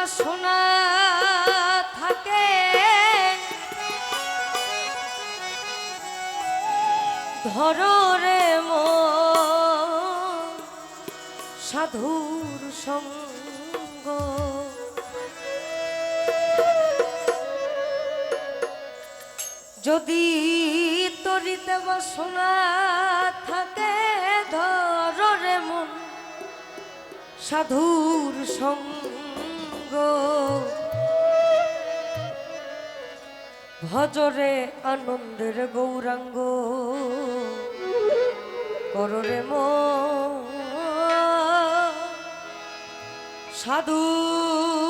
বাসনা থাকে। ধরো রে মন, সাধুর সঙ্গ। যদি তরিতে বাসনা থাকে, ধরো রে মন, সাধুর সঙ্গ। ভজরে আনন্দের গৌরাঙ্গ কররে ম। সাধুর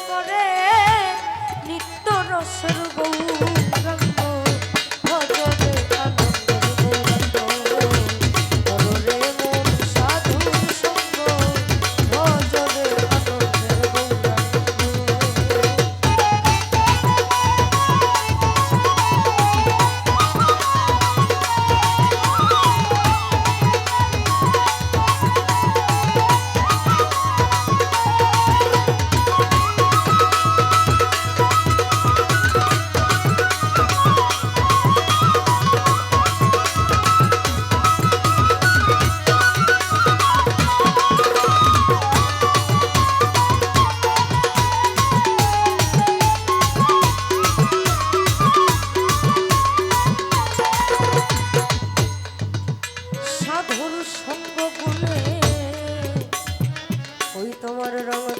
করে নিত্য রসের ওই তোমার